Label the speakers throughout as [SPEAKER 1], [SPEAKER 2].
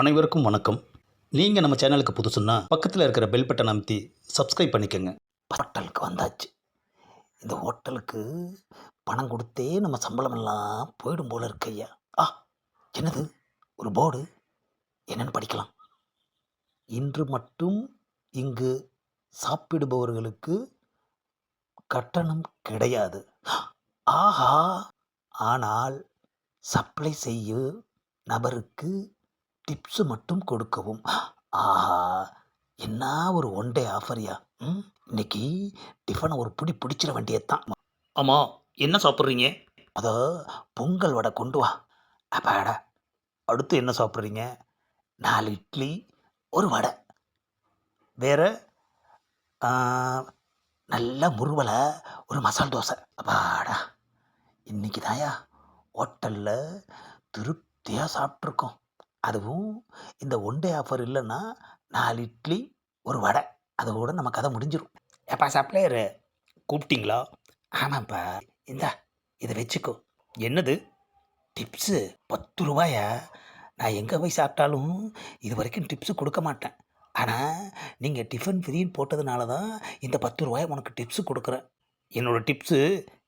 [SPEAKER 1] அனைவருக்கும் வணக்கம். நீங்கள் நம்ம சேனலுக்கு புதுசுன்னா பக்கத்தில் இருக்கிற பெல் பட்டன் அமைத்தி சப்ஸ்கிரைப் பண்ணிக்கோங்க.
[SPEAKER 2] ஹோட்டலுக்கு வந்தாச்சு. இந்த ஹோட்டலுக்கு பணம் கொடுத்தே நம்ம சம்பளம் எல்லாம் போயிடும் போல இருக்கு ஐயா. ஆ என்னது? ஒரு போர்டு என்னென்னு படிக்கலாம். இன்று மட்டும் இங்கு சாப்பிடுபவர்களுக்கு கட்டணம் கிடையாது. ஆஹா ஆனால் சப்ளை செய்யும் நபருக்கு டிப்ஸ் மட்டும் கொடுக்கவும். ஆஹா என்ன ஒரு ஒன் டே ஆஃபர்யா ம் இன்னைக்கு டிஃபனை ஒரு பிடி பிடிச்சிட வேண்டியதுதான்.
[SPEAKER 1] ஆமாம் என்ன சாப்பிட்றீங்க?
[SPEAKER 2] அதோ பொங்கல் வடை கொண்டு வா. அப்பாடா
[SPEAKER 1] அடுத்து என்ன சாப்பிட்றீங்க?
[SPEAKER 2] நாலு இட்லி ஒரு வடை.
[SPEAKER 1] வேற
[SPEAKER 2] நல்ல முருவலை ஒரு மசால் தோசை. அப்பாடா இன்னைக்கு தாயா ஹோட்டலில் திருப்தியாக சாப்பிட்ருக்கோம் அதுவும் இந்த ஒன் டே ஆஃபர் இல்லைன்னா நாலு இட்லி ஒரு வடை. அது கூட நம்ம கதை முடிஞ்சிடும் ஏப்பா சப்ளையரு
[SPEAKER 1] கூப்பிட்டிங்களா?
[SPEAKER 2] ஆமாப்பா. இந்தா இதை வச்சுக்கோ.
[SPEAKER 1] என்னது?
[SPEAKER 2] டிப்ஸு பத்து ரூபாயா? நான் எங்கே போய் சாப்பிட்டாலும் இது வரைக்கும் டிப்ஸு கொடுக்க மாட்டேன். ஆனால் நீங்கள் டிஃபன் ஃப்ரீன்னு போட்டதுனால தான் இந்த பத்து ரூபாயை உனக்கு டிப்ஸு கொடுக்குறேன்.
[SPEAKER 1] என்னோடய டிப்ஸு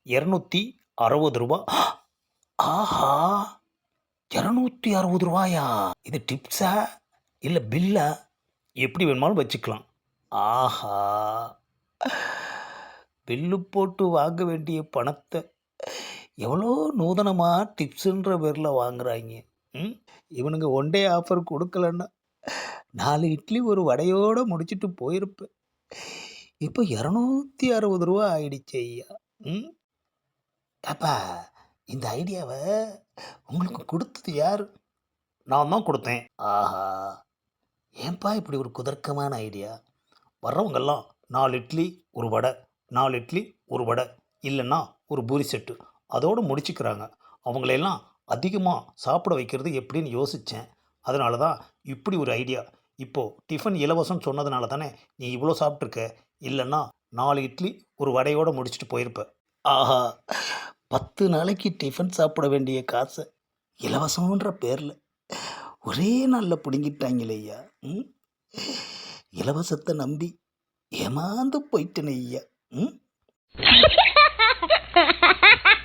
[SPEAKER 1] இரநூத்தி அறுபது ரூபா.
[SPEAKER 2] ஆஹா! இரநூத்தி அறுபது ரூபாயா? இது டிப்ஸா? இல்லை பில்லா?
[SPEAKER 1] எப்படி வேணுமாலும் வச்சுக்கலாம்.
[SPEAKER 2] ஆஹா.
[SPEAKER 1] பில்லு போட்டு வாங்க வேண்டிய பணத்தை எவ்வளோ நூதனமாக டிப்ஸுன்ற பேரில் வாங்குறாங்க ம்? இவனுங்க ஒன் டே ஆஃபர் கொடுக்கலன்னா நாலு இட்லி ஒரு வடையோடு முடிச்சிட்டு போயிருப்பேன். இப்போ இரநூத்தி அறுபது ரூபா ஆயிடுச்சு ஐயா. ம்?
[SPEAKER 2] அப்பா இந்த ஐடியாவை உங்களுக்கு கொடுத்தது யார்?
[SPEAKER 1] நான் தான் கொடுத்தேன்.
[SPEAKER 2] ஆஹா. ஏன்பா இப்படி ஒரு குதர்க்கமான ஐடியா
[SPEAKER 1] வர்றவங்கெல்லாம் நாலு இட்லி ஒரு வடை நாலு இட்லி ஒரு வடை இல்லைன்னா ஒரு பூரி செட்டு. அதோடு முடிச்சுக்கிறாங்க. அவங்களையெல்லாம் அதிகமாக சாப்பிட வைக்கிறது எப்படின்னு யோசித்தேன் அதனால தான் இப்படி ஒரு ஐடியா இப்போது டிஃபன் இலவசம் சொன்னதுனால தானே நீ இவ்வளோ சாப்பிட்ருக்க இல்லைன்னா நாலு இட்லி ஒரு வடையோடு முடிச்சுட்டு போயிருப்ப.
[SPEAKER 2] ஆஹா. பத்து நாளைக்கு டிஃபன் சாப்பிட வேண்டிய காசை இலவசம்ன்ற பேரில் ஒரே நாளில் பிடுங்கிட்டாங்களே ஐயா. ம்? இலவசத்தை நம்பி ஏமாந்து போயிட்டேனே ஐயா. ம்?